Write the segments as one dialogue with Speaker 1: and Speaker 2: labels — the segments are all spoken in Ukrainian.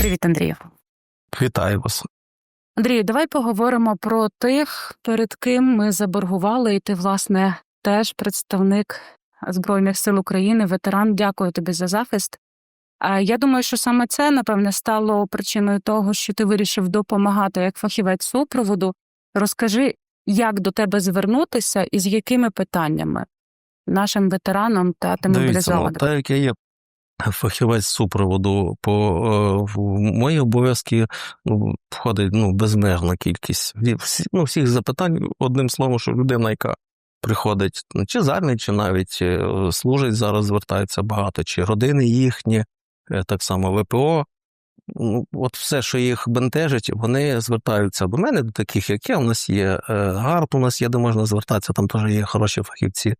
Speaker 1: Привіт, Андрію.
Speaker 2: Вітаю вас.
Speaker 1: Андрію, давай поговоримо про тих, перед ким ми заборгували, і ти, власне, теж представник Збройних сил України, ветеран. Дякую тобі за захист. Я думаю, що саме це, напевне, стало причиною того, що ти вирішив допомагати як фахівець супроводу. Розкажи, як до тебе звернутися і з якими питаннями нашим ветеранам та тим мобілізованим.
Speaker 2: так як я є фахівець супроводу, по е, в мої обов'язки ну, входить ну, безмежна кількість всі, ну, всіх запитань, одним словом, що людина, яка приходить ну, чи з армії, чи навіть е, служить зараз, звертається багато, чи родини їхні, е, так само ВПО. Ну, от все, що їх бентежить, вони звертаються до мене, до таких, як я. У нас є е, ГАРП, у нас є, де можна звертатися, там теж є хороші фахівці.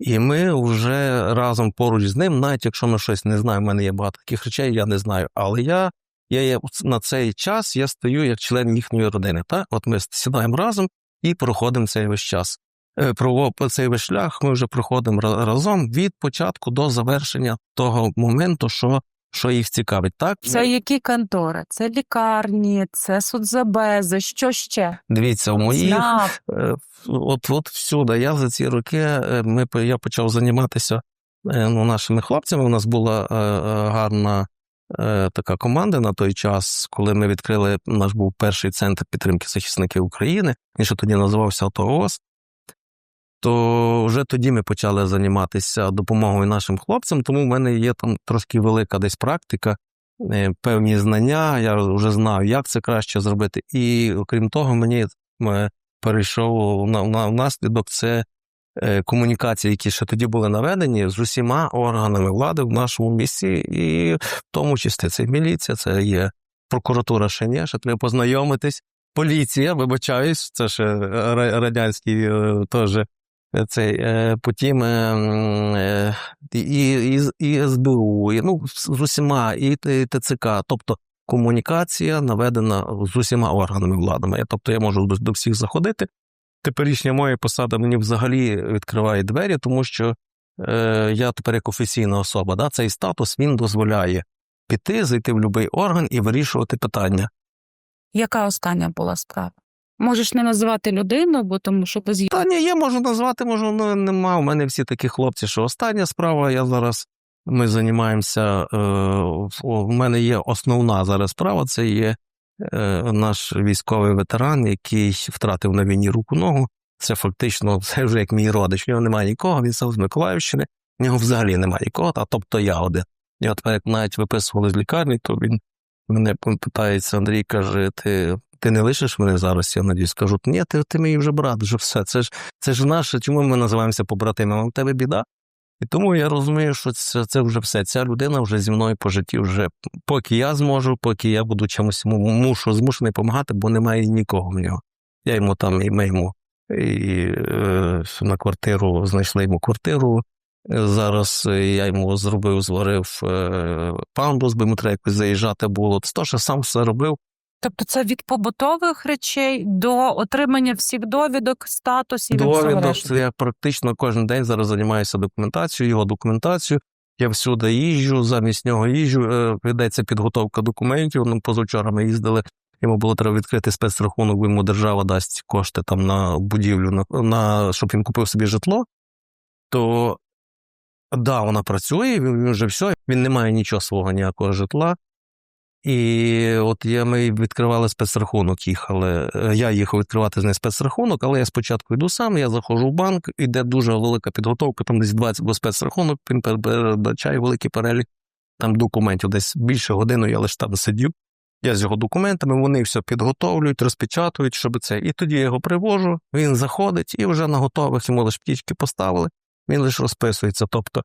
Speaker 2: І ми вже разом поруч з ним, навіть якщо ми щось не знаємо, в мене є багато таких речей, я не знаю. Але я, я є на цей час я стою як член їхньої родини. Так? От ми сідаємо разом і проходимо цей весь час. Е, Про цей весь шлях ми вже проходимо разом від початку до завершення того моменту, що, що їх цікавить. Так?
Speaker 1: Це які контори? Це лікарні, це судзабези, що ще?
Speaker 2: Дивіться, у моїх. Е, От, от всюди. Я за ці роки е, ми, по- я почав займатися е, ну, нашими хлопцями. У нас була е, е, гарна е, така команда на той час, коли ми відкрили наш був перший центр підтримки захисників України. Він ще тоді називався АТООС. То вже тоді ми почали займатися допомогою нашим хлопцям, тому в мене є там трошки велика десь практика, е, певні знання. Я вже знаю, як це краще зробити. І окрім того, мені е, перейшов на, на внаслідок це е, комунікації, які ще тоді були наведені з усіма органами влади в нашому місті, і в тому числі це міліція, це є прокуратура ще ні, ще треба познайомитись. Поліція, вибачаюсь, це ще ра- радянський теж цей е, потім е, е, і, і, і СБУ, і, ну, з усіма, і ТЦК. Тобто комунікація наведена з усіма органами владами. Тобто я можу до всіх заходити. Теперішня моя посада мені взагалі відкриває двері, тому що е, я тепер як офіційна особа, да, цей статус він дозволяє піти, зайти в будь-який орган і вирішувати питання.
Speaker 1: Яка остання була справа? Можеш не називати людину, бо тому що без
Speaker 2: Та ні, я можу назвати, можу, ну нема. У мене всі такі хлопці, що остання справа. Я зараз ми займаємося. Е, в мене є основна зараз справа. Це є е, наш військовий ветеран, який втратив на війні руку ногу. Це фактично це вже як мій родич. В нього немає нікого, він сам з Миколаївщини, в нього взагалі немає нікого, а тобто я один. І от як навіть виписували з лікарні, то він мене питається, Андрій каже: ти, ти не лишиш мене зараз? Я надіюсь, кажу, ні, ти, ти мій вже брат, вже все. Це ж це ж наше, чому ми називаємося побратимами? У тебе біда. І тому я розумію, що це, це вже все. Ця людина вже зі мною по житті вже поки я зможу, поки я буду чимось мушу змушений допомагати, бо немає нікого в нього. Я йому там і ми йому і, е, на квартиру знайшли йому квартиру. Зараз е, я йому зробив, зварив е, пандус, бо йому треба якось заїжджати було. Це то, що сам все робив.
Speaker 1: Тобто це від побутових речей до отримання всіх довідок, статусів
Speaker 2: Довідок, це я практично кожен день зараз займаюся документацією, його документацією. Я всюди їжджу, замість нього їжджу, е, ведеться підготовка документів. Ну, позавчора ми їздили, йому було треба відкрити спецрахунок, бо йому держава дасть кошти там на будівлю, на, на щоб він купив собі житло. То да, вона працює, він, він вже все, він не має нічого свого ніякого житла. І от я, ми відкривали спецрахунок, їхали. Е, Я їхав відкривати з неї спецрахунок, але я спочатку йду сам, я заходжу в банк, іде дуже велика підготовка, там десь 20 бо спецрахунок, він передбачає великий перелік там документів. Десь більше години я лише там сидів. Я з його документами, вони все підготовлюють, розпечатують, щоб це. І тоді я його привожу, він заходить, і вже на готових йому лише птічки поставили, він лише розписується. Тобто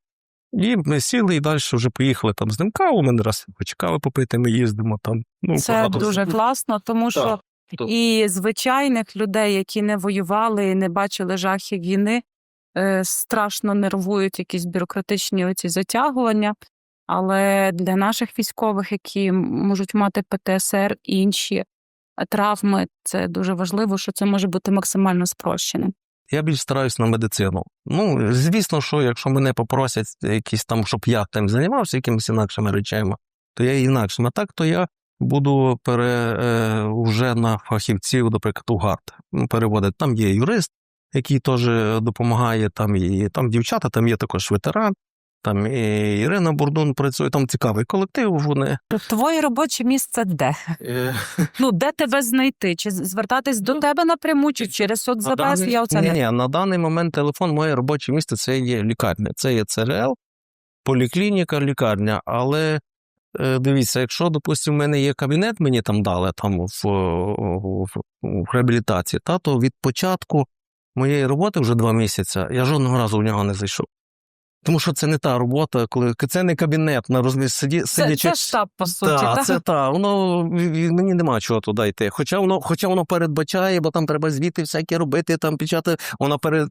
Speaker 2: і ми сіли і далі вже поїхали там з ним каву. Ми не раз почекали попити, ми їздимо там. Ну,
Speaker 1: Це
Speaker 2: багато
Speaker 1: дуже класно, тому що
Speaker 2: то-
Speaker 1: і звичайних людей, які не воювали і не бачили жахів війни, е, страшно нервують якісь бюрократичні оці затягування. Але для наших військових, які можуть мати ПТСР і інші травми, це дуже важливо, що це може бути максимально спрощеним.
Speaker 2: Я більш стараюсь на медицину. Ну, звісно, що якщо мене попросять якісь там, щоб я тим займався якимись інакшими речами, то я інакшим. А так, то я буду пере, е, вже на фахівців, наприклад, у ГАРД переводити. Там є юрист, який теж допомагає, там і там дівчата, там є також ветеран, там і Ірина Бурдун працює, там цікавий колектив. Вони
Speaker 1: Твоє робоче місце де?
Speaker 2: е,
Speaker 1: Ну, де тебе знайти? Чи звертатись до тебе напряму, чи через соцзапис? Я оце
Speaker 2: ні, ні, на даний момент телефон, моє робоче місце це є лікарня. Це є ЦРЛ, поліклініка, лікарня. Але е, дивіться, якщо, допустимо, в мене є кабінет, мені там дали там в, в, в реабілітації, та, то від початку моєї роботи вже два місяці я жодного разу в нього не зайшов. Тому що це не та робота, коли це не кабінет на розмір сиді,
Speaker 1: це,
Speaker 2: сидячи.
Speaker 1: це штаб, по суті.
Speaker 2: Так,
Speaker 1: так?
Speaker 2: це та, воно мені нема чого туди йти. Хоча воно, хоча воно передбачає, бо там треба звіти всякі робити, там печати, воно перед,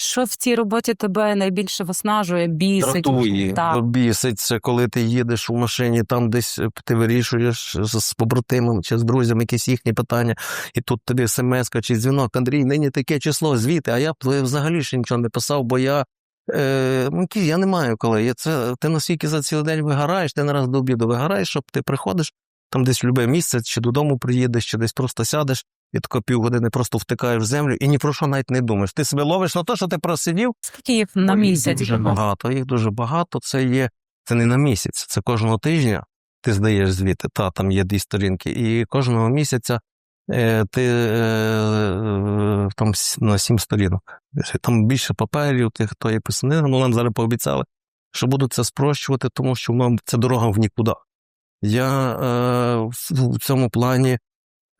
Speaker 1: Що в цій роботі тебе найбільше виснажує, бісить?
Speaker 2: дратує,
Speaker 1: Так.
Speaker 2: бісить. Це коли ти їдеш у машині, там десь е, ти вирішуєш з, з побратимом чи з друзями якісь їхні питання, і тут тобі смс чи дзвінок, Андрій, нині таке число, звіти, а я б е, взагалі ще нічого не писав, бо я. Е, ну, я не маю коли. Це, ти настільки за цілий день вигораєш, ти не раз до обіду вигораєш, щоб ти приходиш там десь в любе місце, чи додому приїдеш, чи десь просто сядеш і тако півгодини просто втикаєш в землю і ні про що навіть не думаєш. Ти себе ловиш на те, що ти просидів,
Speaker 1: Скільки їх на місяць?
Speaker 2: Дуже багато. Їх дуже багато. Це є це не на місяць, це кожного тижня. Ти здаєш звіти, та там є дві сторінки, і кожного місяця ти е, там на сім сторінок. Там більше паперів, тих, хто є писанина. Ну нам зараз пообіцяли, що будуть це спрощувати, тому що нам це дорога в нікуди. Я е, в, цьому плані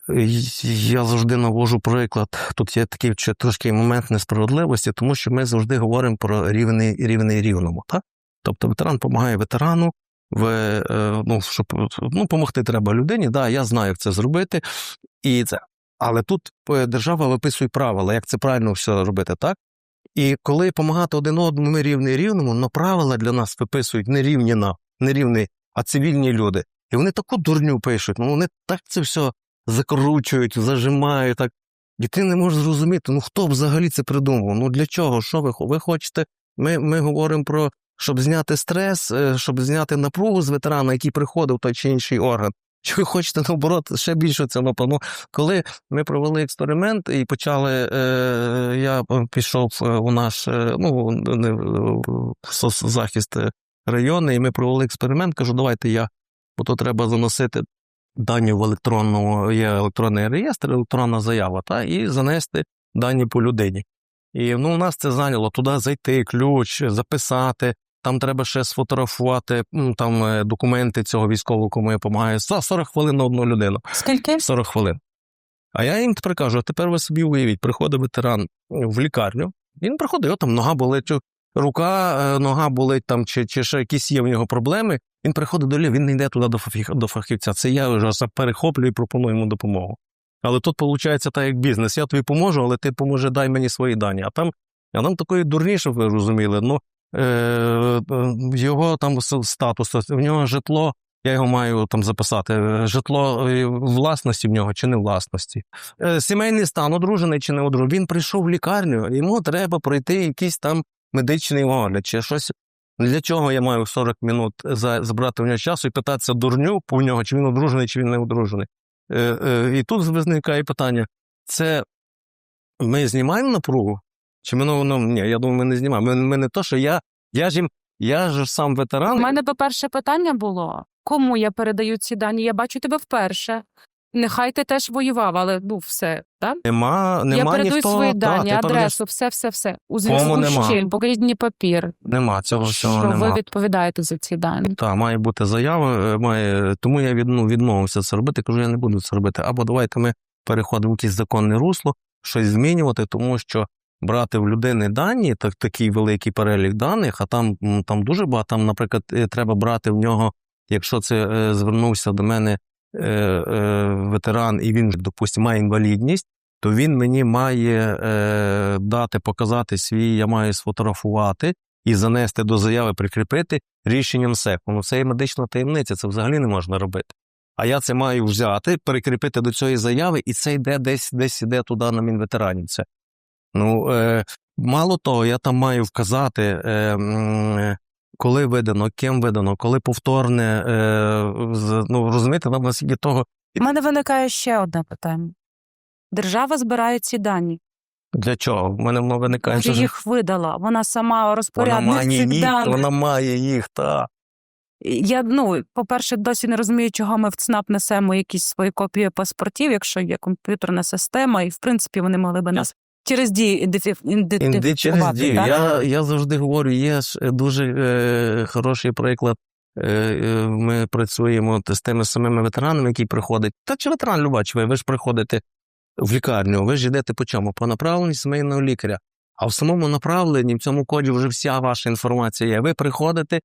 Speaker 2: е, я завжди навожу приклад. Тут є такий трошки момент несправедливості, тому що ми завжди говоримо про рівний рівний рівному. Так? Тобто ветеран допомагає ветерану, в, е, ну, щоб ну, допомогти треба людині. Да, я знаю, як це зробити. І це. Але тут е, держава виписує правила, як це правильно все робити, так? І коли допомагати один одному, ми рівний рівному, але правила для нас виписують не рівні на, не рівні, а цивільні люди. І вони таку дурню пишуть, ну вони так це все закручують, зажимають. так. І ти не можеш зрозуміти, ну хто взагалі це придумав? Ну для чого? Що ви, ви хочете? Ми, ми говоримо про щоб зняти стрес, е, щоб зняти напругу з ветерана, який приходив той чи інший орган. Чи ви хочете наоборот ще більше це напевно? Коли ми провели експеримент і почали, е, я пішов е, у наш е, ну, е, району, і ми провели експеримент. Кажу, давайте я, бо то треба заносити дані в електронному, є електронний реєстр, електронна заява, та, і занести дані по людині. І ну, у нас це зайняло туди зайти, ключ, записати. Там треба ще сфотографувати там е, документи цього військового, кому я допомагаю. За 40 хвилин на одну людину.
Speaker 1: Скільки?
Speaker 2: 40 хвилин. А я їм тепер кажу: а тепер ви собі уявіть, приходить ветеран в лікарню, він приходить, його там нога болить, рука, е, нога болить, там, чи, чи ще якісь є в нього проблеми. Він приходить до лікаря, він не йде туди до фахів- до фахівця. Це я вже перехоплюю і пропоную йому допомогу. Але тут виходить так, як бізнес. Я тобі поможу, але ти поможи, дай мені свої дані. А там, а там такої дурні, щоб ви розуміли. Ну, його там статус, в нього житло, я його маю там записати. е, Житло е, власності в нього чи не власності. Е, Сімейний стан, одружений чи не одружений. Він прийшов в лікарню, йому треба пройти якийсь там медичний огляд чи щось. Для чого я маю 40 минут забрати в нього часу і питатися дурню по нього, чи він одружений, чи він не одружений. Е, е, і тут виникає питання: це ми знімаємо напругу? Чи ми ну, ну ні, я думаю, ми не знімаємо. Ми, ми не то, що я, я ж їм, я ж сам ветеран.
Speaker 1: У мене би перше питання було: кому я передаю ці дані? Я бачу тебе вперше. Нехай ти теж воював, але ну все, так?
Speaker 2: Нема, нема
Speaker 1: я передаю
Speaker 2: ніхто,
Speaker 1: свої
Speaker 2: та,
Speaker 1: дані,
Speaker 2: передаєш-
Speaker 1: адресу, все, все, все. У зв'язку з чим? Покажіть мені папір,
Speaker 2: Нема, цього всього
Speaker 1: що
Speaker 2: нема.
Speaker 1: ви відповідаєте за ці дані.
Speaker 2: Так, має бути заява, е, має, тому я від, ну, відмовився це робити, кажу, я не буду це робити. Або давайте ми переходимо в якесь законне русло, щось змінювати, тому що брати в людини дані, так, такий великий перелік даних, а там, там дуже багато, там, наприклад, е, треба брати в нього, якщо це е, звернувся до мене е, е, ветеран, і він, допустимо, має інвалідність, то він мені має е, дати, показати свій, я маю сфотографувати і занести до заяви, прикріпити рішенням СЕКу. Ну, це є медична таємниця, це взагалі не можна робити. А я це маю взяти, перекріпити до цієї заяви, і це йде десь, десь іде туди на Мінветеранів. Це Ну, е, мало того, я там маю вказати, е, е, коли видано, ким видано, коли повторне. Е, з- ну, розумієте, нам наскільки того,
Speaker 1: У мене виникає ще одне питання. Держава збирає ці дані.
Speaker 2: для чого? В мене воно виникає. Що
Speaker 1: їх видала. Вона сама
Speaker 2: Вона
Speaker 1: розпорядник
Speaker 2: має
Speaker 1: цих
Speaker 2: їх,
Speaker 1: даних.
Speaker 2: вона має їх, та.
Speaker 1: Я ну, по-перше, досі не розумію, чого ми в ЦНАП несемо якісь свої копії паспортів, якщо є комп'ютерна система, і в принципі вони могли би нас через дії ідентифі-
Speaker 2: Інди через дію.
Speaker 1: так?
Speaker 2: Я, я завжди говорю, є дуже е, хороший приклад. Е, е, ми працюємо з тими самими ветеранами, які приходять. Та чи ветеран люба, чи ви, ви ж приходите в лікарню, ви ж йдете по чому? По направленню сімейного лікаря. А в самому направленні, в цьому коді вже вся ваша інформація є. Ви приходите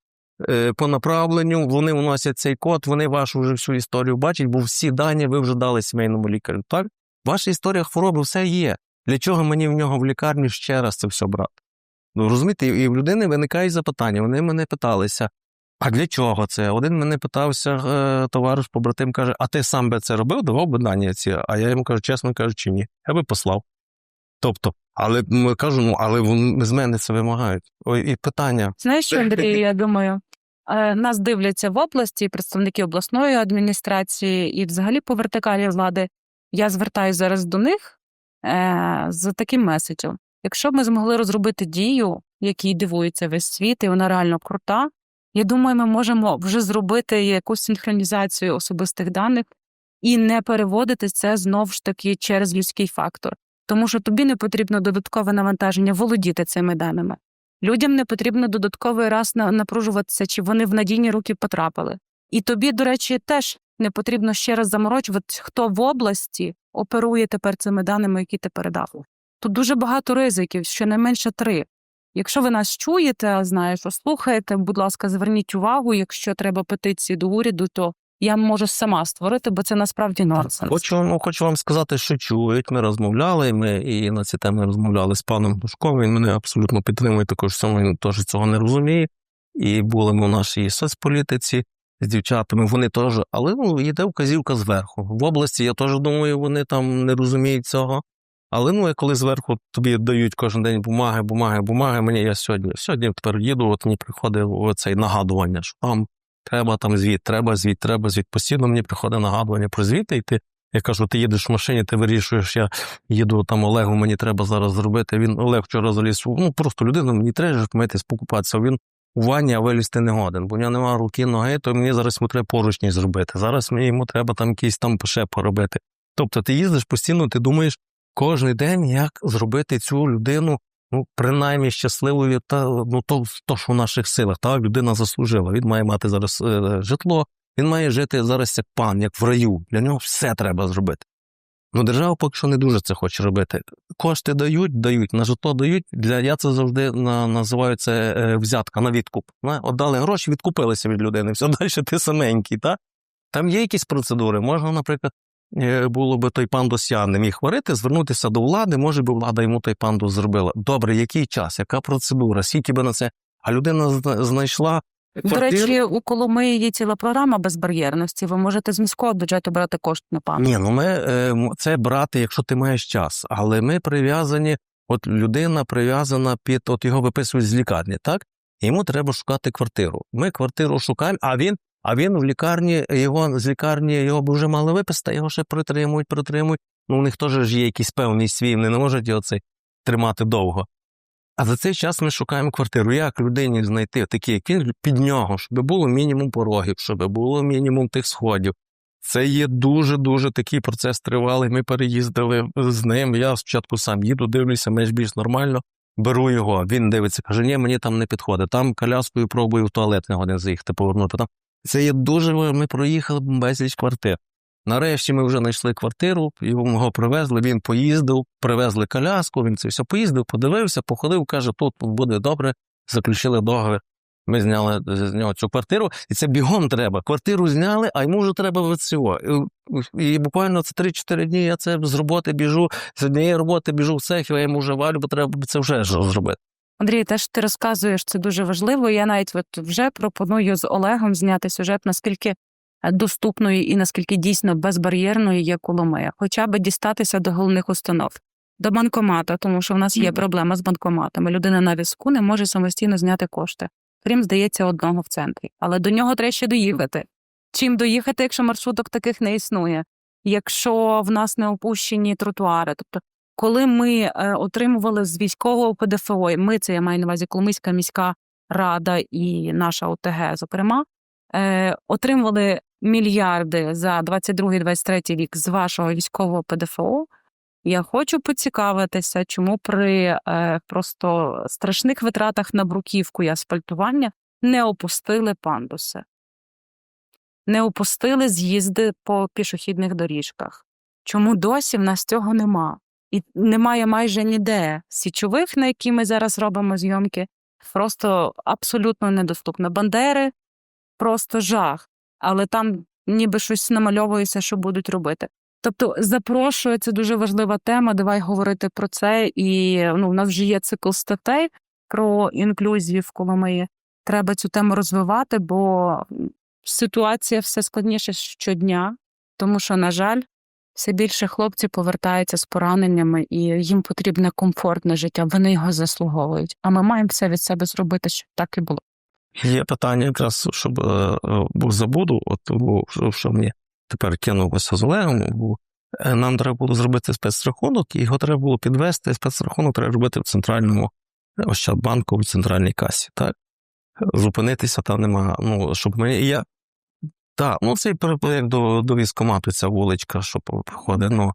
Speaker 2: е, по направленню, вони вносять цей код, вони вашу вже всю історію бачать, бо всі дані ви вже дали сімейному лікарю. Так? Ваша історія хвороби все є. Для чого мені в нього в лікарню ще раз це все брати? Ну розумієте, і в людини виникають запитання. Вони мене питалися: а для чого це? Один мене питався, е, товариш побратим каже: А ти сам би це робив, давав би дані ці? А я йому кажу, чесно кажучи, ні. Я би послав. Тобто, але м, кажу, ну але вони з мене це вимагають. Ой, і питання.
Speaker 1: Знаєш що, Андрій, я думаю, е, нас дивляться в області представники обласної адміністрації і взагалі по вертикалі влади. Я звертаюся зараз до них з таким меседжем. Якщо б ми змогли розробити дію, якій дивується весь світ, і вона реально крута, я думаю, ми можемо вже зробити якусь синхронізацію особистих даних і не переводити це знову ж таки через людський фактор. Тому що тобі не потрібно додаткове навантаження володіти цими даними. Людям не потрібно додатковий раз напружуватися, чи вони в надійні руки потрапили. І тобі, до речі, теж не потрібно ще раз заморочувати, хто в області оперує тепер цими даними, які ти передав. Тут дуже багато ризиків, щонайменше три. Якщо ви нас чуєте, знаєш, слухаєте, будь ласка, зверніть увагу. Якщо треба петиції до уряду, то я можу сама створити, бо це насправді нонсенс.
Speaker 2: Хочу, ну, хочу вам сказати, що чують. Ми розмовляли. Ми і на ці теми розмовляли з паном Душковим. Він мене абсолютно підтримує. Також саме він теж цього не розуміє. І були ми в нашій соцполітиці з дівчатами. Вони теж, але ну йде вказівка зверху. В області я теж думаю, вони там не розуміють цього. Але ну, коли зверху тобі дають кожен день бумаги, бумаги, бумаги, мені я сьогодні, сьогодні тепер їду, от мені приходить оцей нагадування, що там треба там звіт, треба звіт, треба звіт. Постійно мені приходить нагадування про звіти, і ти я кажу, ти їдеш в машині, ти вирішуєш, я їду там Олегу, мені треба зараз зробити. Він Олег вчора заліз. Ну просто людина, мені треба ж митись, покупатися. Він у ванні, а вилізти не годен, бо в нього немає руки, ноги, то мені зараз йому треба поручні зробити. Зараз мені йому треба там якийсь там ще поробити. Тобто ти їздиш постійно, ти думаєш кожен день, як зробити цю людину. Ну, принаймні щасливою, та ну то, то що в наших силах, та людина заслужила. Він має мати зараз е, житло, він має жити зараз як пан, як в раю. Для нього все треба зробити. Ну, держава поки що не дуже це хоче робити. Кошти дають, дають, на житло дають. Для я це завжди на, називаю це е, взятка на відкуп. На, отдали гроші, відкупилися від людини. Все далі ти саменький. Та? Там є якісь процедури. Можна, наприклад, е, було би той пандус я не міг варити, звернутися до влади, може би влада йому той пандус зробила. Добре, який час, яка процедура, скільки би на це. А людина знайшла.
Speaker 1: До речі, у Коломиї є ціла програма безбар'єрності. Ви можете з міського бюджету брати кошти на пан.
Speaker 2: Ні, ну ми е, це брати, якщо ти маєш час. Але ми прив'язані, от людина прив'язана під от його виписують з лікарні, так? Йому треба шукати квартиру. Ми квартиру шукаємо, а він, а він в лікарні, його з лікарні його б вже мали виписати, його ще притримують, притримують. Ну, у них теж є якийсь певний свій, вони не можуть його цей тримати довго. А за цей час ми шукаємо квартиру. Як людині знайти такі, як він, під нього, щоб було мінімум порогів, щоб було мінімум тих сходів. Це є дуже-дуже такий процес тривалий. Ми переїздили з ним. Я спочатку сам їду, дивлюся, менш більш нормально. Беру його. Він дивиться, каже: ні, мені там не підходить. Там коляскою пробую в туалет не годин заїхати, повернути. Там це є дуже. Ми проїхали безліч квартир. Нарешті ми вже знайшли квартиру, його привезли. Він поїздив, привезли коляску. Він це все поїздив, подивився, походив, каже, тут буде добре. Заключили договір. Ми зняли з нього цю квартиру, і це бігом треба. Квартиру зняли, а йому вже треба від. І, і буквально це 3-4 дні я це з роботи біжу, з однієї роботи біжу в цех, я йому вже валю, бо треба це вже зробити.
Speaker 1: Андрій, те, що ти розказуєш, це дуже важливо. Я навіть от вже пропоную з Олегом зняти сюжет, наскільки доступною і наскільки дійсно безбар'єрною є Коломия, хоча б дістатися до головних установ. до банкомата, тому що в нас є проблема з банкоматами. Людина на візку не може самостійно зняти кошти, крім, здається, одного в центрі. Але до нього треба ще доїхати. Чим доїхати, якщо маршруток таких не існує? Якщо в нас не опущені тротуари, тобто, коли ми е, отримували з військового ПДФО, і ми це я маю на увазі Коломийська міська рада і наша ОТГ, зокрема, е, отримували мільярди за 22-23 рік з вашого військового ПДФО. Я хочу поцікавитися, чому при е, просто страшних витратах на бруківку і асфальтування не опустили пандуси, не опустили з'їзди по пішохідних доріжках. Чому досі в нас цього нема? І немає майже ніде січових, на які ми зараз робимо зйомки, просто абсолютно недоступно. Бандери просто жах, але там ніби щось намальовується, що будуть робити. Тобто, запрошую, це дуже важлива тема. Давай говорити про це. І ну, у нас вже є цикл статей про інклюзію в Коломиї. Треба цю тему розвивати, бо ситуація все складніше щодня, тому що, на жаль, все більше хлопців повертаються з пораненнями, і їм потрібне комфортне життя. Вони його заслуговують. А ми маємо все від себе зробити, щоб так і було.
Speaker 2: Є питання, якраз, щоб е, був забуду, от що- мені тепер кинулося з Олегом, бо е, нам треба було зробити спецрахунок, і його треба було підвести. Спецрахунок треба робити в центральному е, Ощадбанку, в центральній касі. Так? Зупинитися там нема. Ну, щоб ми. і Я, так, ну це як до, до військомату ця вуличка, що проходить, ну,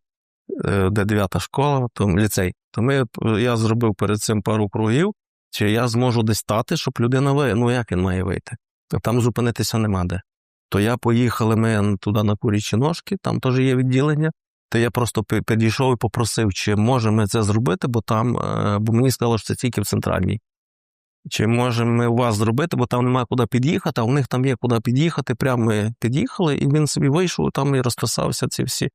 Speaker 2: де дев'ята школа, то ліцей. То ми, я зробив перед цим пару кругів, чи я зможу десь стати, щоб людина вийде. Ну як він має вийти? Там зупинитися нема де. То я поїхали ми туди на курячі ножки, там теж є відділення. То я просто підійшов і попросив, чи можемо ми це зробити, бо там, е, бо мені сказали, що це тільки в центральній. Чи можемо ми у вас зробити, бо там немає куди під'їхати, а у них там є куди під'їхати. Прямо ми під'їхали, і він собі вийшов, там і розписався ці всі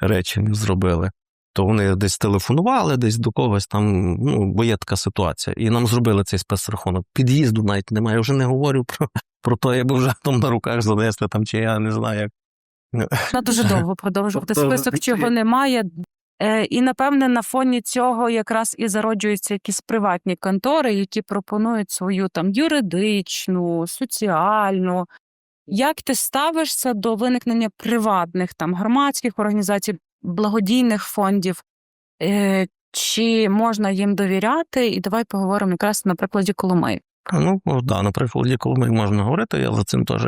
Speaker 2: речі зробили. То вони десь телефонували, десь до когось там, ну, бо є така ситуація. І нам зробили цей спецрахунок. Під'їзду навіть немає. Я вже не говорю про, про те, якби вже там на руках занесли, там, чи я не знаю як.
Speaker 1: Вона дуже довго продовжувати
Speaker 2: Тобто,
Speaker 1: список, чого немає. Е, І напевне на фоні цього якраз і зароджуються якісь приватні контори, які пропонують свою там юридичну, соціальну. Як ти ставишся до виникнення приватних там громадських організацій, благодійних фондів? Е, Чи можна їм довіряти? І давай поговоримо якраз на прикладі Коломиї.
Speaker 2: Ну, да, на прикладі, коли можна говорити, я за цим теж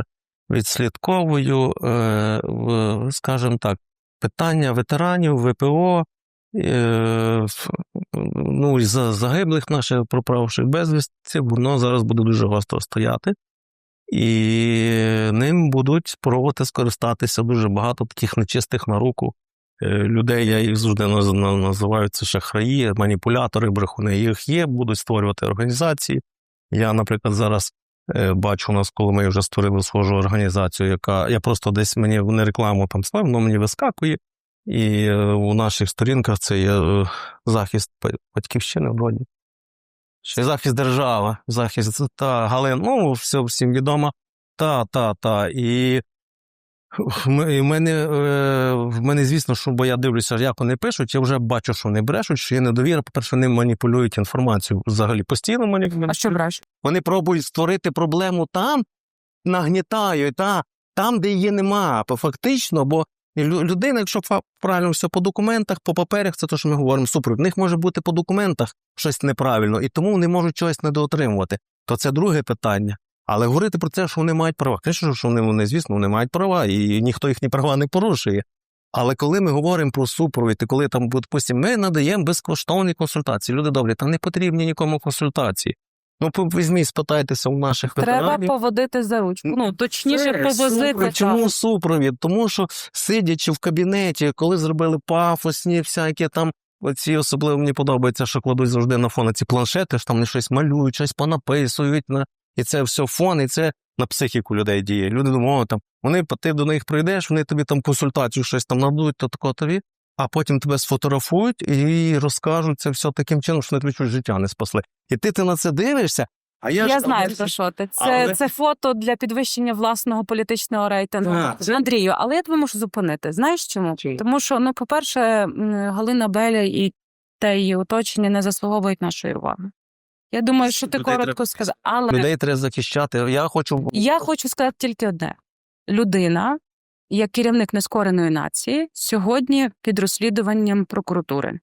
Speaker 2: відслідковую, е, скажімо так, питання ветеранів, ВПО, е, ну, і за загиблих наших пропавших безвісті, воно зараз буде дуже гостро стояти. І ним будуть пробувати скористатися дуже багато таких нечистих на руку людей. Я їх завжди називаю це шахраї, маніпулятори, брехуни. Їх є, будуть створювати організації. Я, наприклад, зараз е, бачу у нас, коли ми вже створили схожу організацію, яка я просто десь мені не рекламу там слав, воно мені вискакує. І е, у наших сторінках це є е, захист ба- батьківщини вроді. Ще захист держави, захист та Галин, ну, все всім відомо. Та, та, та. І в в мене, е, в мене, звісно, що бо я дивлюся, як вони пишуть, я вже бачу, що вони брешуть, що є недовіра. По-перше, вони маніпулюють інформацію взагалі постійно маніпулюють.
Speaker 1: А що браш?
Speaker 2: Вони пробують створити проблему там, нагнітають, та, там, де її нема. Фактично, бо людина, якщо правильно все по документах, по паперах, це те, що ми говоримо, супер. В них може бути по документах щось неправильно, і тому вони можуть чогось недоотримувати. То це друге питання. Але говорити про це, що вони мають права. Звісно, що вони, вони, звісно, вони мають права, і ніхто їхні права не порушує. Але коли ми говоримо про супровід, і коли там, допустимо, ми надаємо безкоштовні консультації, люди добрі, там не потрібні нікому консультації. Ну, візьміть, спитайтеся у наших
Speaker 1: Треба
Speaker 2: ветеранів.
Speaker 1: поводити за ручку. Ну, точніше,
Speaker 2: Це
Speaker 1: повозити.
Speaker 2: супровід. Чому супровід? Тому що сидячи в кабінеті, коли зробили пафосні, всякі там. Оці особливо мені подобається, що кладуть завжди на фон ці планшети, що там вони щось малюють, щось понаписують, на... і це все фон, і це на психіку людей діє. Люди думають, там, вони, ти до них прийдеш, вони тобі там консультацію щось там нададуть, то тако тобі, а потім тебе сфотографують і розкажуть це все таким чином, що вони тобі чуть життя не спасли. І ти, ти на це дивишся, а я,
Speaker 1: Я,
Speaker 2: ж
Speaker 1: знаю про що ти. Це,
Speaker 2: Але-
Speaker 1: це фото для підвищення власного політичного рейтингу.
Speaker 2: Так.
Speaker 1: Андрію, але я тебе можу зупинити. Знаєш чому?
Speaker 3: Чому?
Speaker 1: Тому що, ну, по-перше, Галина Беля і та її оточення не заслуговують нашої уваги. Я думаю, що ти
Speaker 2: Людей
Speaker 1: коротко
Speaker 2: треба-
Speaker 1: сказав. Але
Speaker 2: Людей треба захищати. Я хочу
Speaker 1: я хочу сказати тільки одне: людина, як керівник нескореної нації, сьогодні під розслідуванням прокуратури.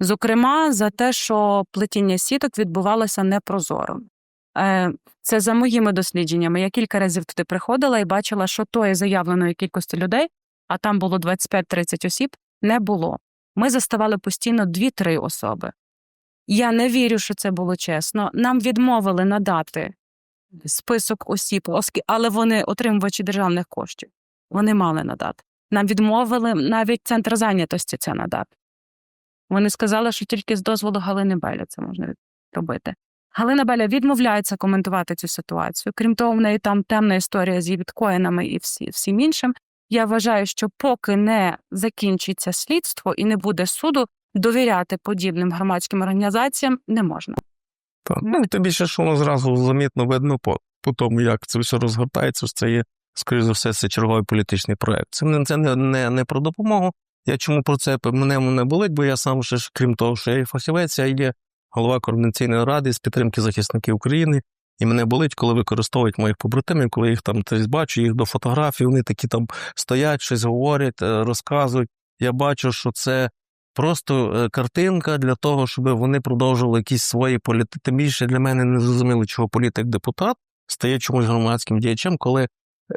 Speaker 1: Зокрема, за те, що плетіння сіток відбувалося непрозоро. Е, Це за моїми дослідженнями. Я кілька разів туди приходила і бачила, що тої заявленої кількості людей, а там було 25-30 осіб, не було. Ми заставали постійно 2-3 особи. Я не вірю, що це було чесно. Нам відмовили надати список осіб, але вони отримувачі державних коштів. Вони мали надати. Нам відмовили навіть центр зайнятості це надати. Вони сказали, що тільки з дозволу Галини Беля це можна робити. Галина Беля відмовляється коментувати цю ситуацію. Крім того, в неї там темна історія з біткоїнами і всі, всім іншим. Я вважаю, що поки не закінчиться слідство і не буде суду, довіряти подібним громадським організаціям не можна.
Speaker 2: Так. Ну, тим більше, що воно зразу замітно видно по, по тому, як це все розгортається, що це є, скоріш за все, це черговий політичний проект. Це це не, не, не про допомогу. Я чому про це мене не болить, бо я сам ще ж, крім того, що я і фахівець, я є голова координаційної ради з підтримки захисників України. І мене болить, коли використовують моїх побратимів, коли їх там десь бачу, їх до фотографій, вони такі там стоять, щось говорять, е, розказують. Я бачу, що це просто е, картинка для того, щоб вони продовжували якісь свої політики. Тим більше для мене не зрозуміло, чого політик-депутат стає чомусь громадським діячем, коли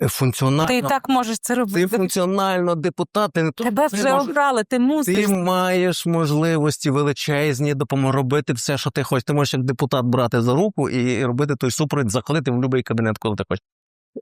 Speaker 2: е, функціонально
Speaker 1: Ти і так можеш це робити.
Speaker 2: ти функціонально депутат, ти не
Speaker 1: Тебе вже
Speaker 2: можеш-
Speaker 1: обрали, ти мусиш.
Speaker 2: ти маєш можливості величезні допомогти робити все, що ти хочеш. Ти можеш як депутат брати за руку і робити той супровід, заходити в будь-який кабінет, коли ти хочеш.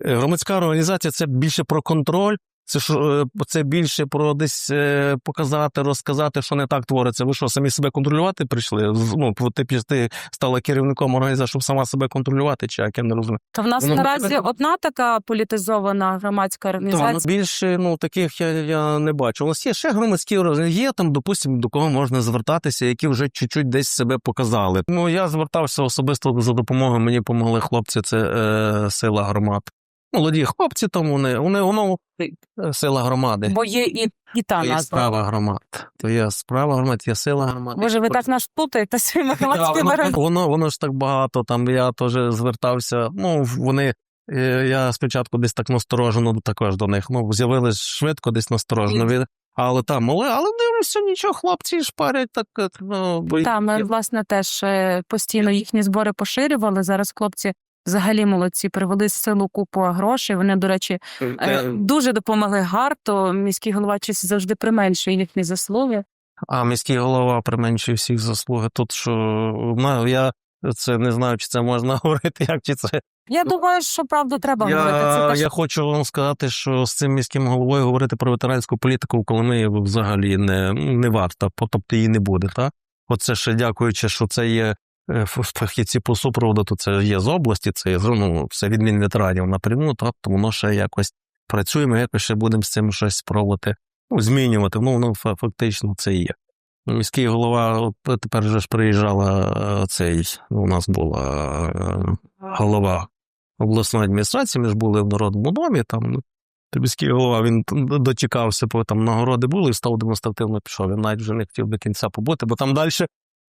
Speaker 2: Е, Громадська організація це більше про контроль, це що е, це більше про десь е, показати, розказати, що не так твориться. Ви що, самі себе контролювати прийшли? Ну, ти, пі- ти стала керівником організації, щоб сама себе контролювати, чи як я не розумію.
Speaker 1: То в нас
Speaker 2: Воно
Speaker 1: наразі
Speaker 2: тебе-
Speaker 1: одна така політизована громадська
Speaker 2: Та, ну,
Speaker 1: організація.
Speaker 2: більше ну таких я, я не бачу. У нас є ще громадські організації, є там, допустимо, до кого можна звертатися, які вже чуть-чуть десь себе показали. Ну я звертався особисто за допомогою. Мені допомогли хлопці. Це е, сила громад. Молоді хлопці, там вони, вони воно е, сила громади.
Speaker 1: Бо є і, і та
Speaker 2: То є
Speaker 1: назва.
Speaker 2: справа громад. То є справа громад, є сила громад.
Speaker 1: Боже, ви так нас плутаєте своїми
Speaker 2: Да,
Speaker 1: громадськими
Speaker 2: воно,
Speaker 1: організаціями.
Speaker 2: воно, воно ж так багато. Там я теж звертався. Ну, вони. е, Я спочатку десь так насторожено також до них. Ну, з'явились швидко, десь насторожено. від- Але там, але, але дивлюся, нічого, хлопці шпарять так. е, Ну, бо
Speaker 1: Та, ми, власне, теж е, постійно їхні збори поширювали. Зараз хлопці взагалі молодці, привели з силу купу грошей. Вони, до речі, е,
Speaker 2: Е,
Speaker 1: дуже допомогли гарту. Міський голова чись завжди применшує їхні заслуги.
Speaker 2: А міський голова применшує всіх заслуги. Тут що ну, я це не знаю, чи це можна говорити, як чи це.
Speaker 1: Я думаю, що правду треба говорити. Це
Speaker 2: Я, я
Speaker 1: що
Speaker 2: хочу вам сказати, що з цим міським головою говорити про ветеранську політику, коли ми взагалі не, не варто, тобто її не буде. Та? Оце ще дякуючи, що це є фахівці по супроводу, то це є з області, це є з- ну, все від Мінветеранів напряму, тобто воно ще якось працює, ми якось ще будемо з цим щось спробувати ну, змінювати. Ну, воно фактично це і є. Міський голова, тепер вже ж приїжджала е, цей, ну, у нас була е, голова обласної адміністрації, ми ж були в Народному домі, там ну, міський голова він дочекався, бо там нагороди були і став демонстративно пішов. Він навіть вже не хотів до кінця побути, бо там далі.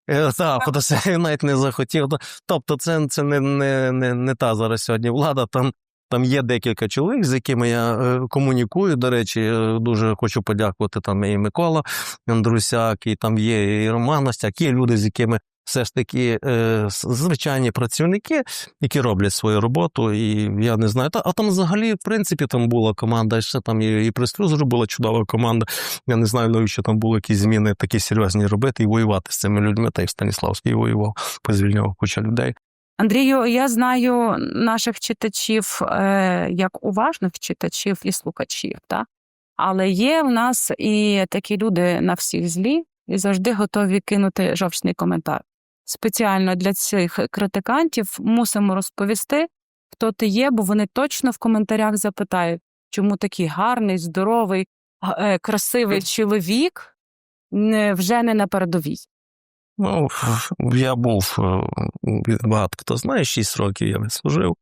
Speaker 2: Е, та, фотосесію навіть не захотів. Тобто, це, це не, не, не, не та зараз сьогодні влада. Там, там є декілька чоловік, з якими я е, комунікую. До речі, е, дуже хочу подякувати там і Микола Андрусяк, і там є і Роман Настяк, є люди, з якими все ж таки е, звичайні працівники, які роблять свою роботу, і я не знаю. Та, а там взагалі, в принципі, там була команда, ще там і, і прес-плюс була чудова команда. Я не знаю, навіщо там були якісь зміни такі серйозні робити і воювати з цими людьми. Та й Станіславський воював, позвільняв куча людей.
Speaker 1: Андрію, я знаю наших читачів е, як уважних читачів і слухачів, та? але є в нас і такі люди на всіх злі і завжди готові кинути жовчний коментар. Спеціально для цих критикантів мусимо розповісти, хто ти є, бо вони точно в коментарях запитають, чому такий гарний, здоровий, е, красивий чоловік вже не на передовій.
Speaker 2: Ну, я був е, багато хто знає, 6 років я відслужив.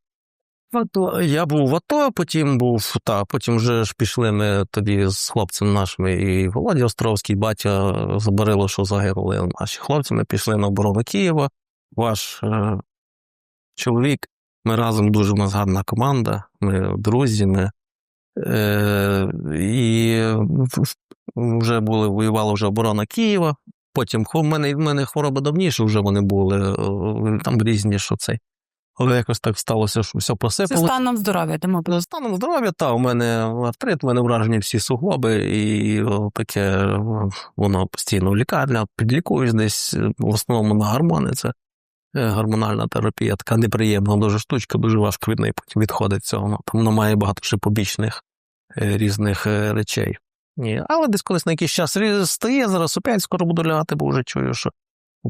Speaker 1: В АТО.
Speaker 2: Я був в АТО, потім був та потім вже ж пішли ми тоді з хлопцями нашими, і Володя Островський, батя забарило, що загинули наші хлопці. Ми пішли на оборону Києва. Ваш е, чоловік, ми разом дуже гарна команда, ми друзі. Ми, е, і вже були, воювала вже оборона Києва. Потім в мене, в мене хвороба давніше вже вони були, е, там різні, що цей. Але якось так сталося, що все
Speaker 1: Це станом здоров'я, тому
Speaker 2: За станом здоров'я, та у мене артрит, у мене вражені всі суглоби, і таке воно постійно в лікарня, підлікуюсь десь е, в основному на гормони. Це е, гормональна терапія, така неприємна дуже штучка, дуже важко від неї потім відходить цього. Там воно має багато ще побічних е, різних речей. Ні, але десь колись на якийсь час стає, зараз опять скоро буду лягати, бо вже чую, що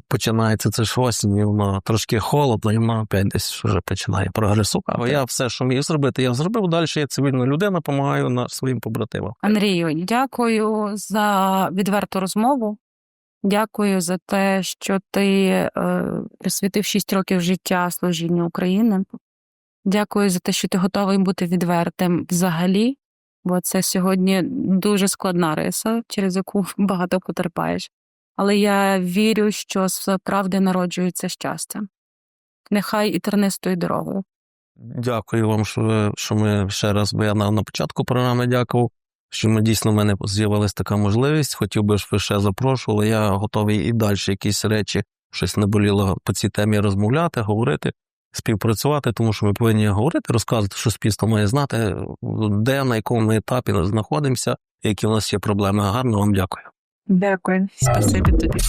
Speaker 2: починається це ж осінь, і воно трошки холодно, і воно опять десь вже починає прогресувати. А я все, що міг зробити, я зробив. Далі я цивільна людина, допомагаю на своїм побратимам.
Speaker 1: Андрію, дякую за відверту розмову. Дякую за те, що ти е, присвятив 6 років життя служінню України. Дякую за те, що ти готовий бути відвертим взагалі, бо це сьогодні дуже складна риса, через яку багато потерпаєш. Але я вірю, що з правди народжується щастя. Нехай і тернистою дорогою.
Speaker 2: Дякую вам, що, що ми ще раз, бо я на, початку програми дякував, що ми дійсно в мене з'явилася така можливість. Хотів би, щоб ви ще запрошували. Я готовий і далі якісь речі, щось не боліло по цій темі розмовляти, говорити, співпрацювати, тому що ми повинні говорити, розказувати, що суспільство має знати, де, на якому ми етапі знаходимося, які у нас є проблеми. Гарно вам дякую.
Speaker 1: Дякую, спасибі тобі.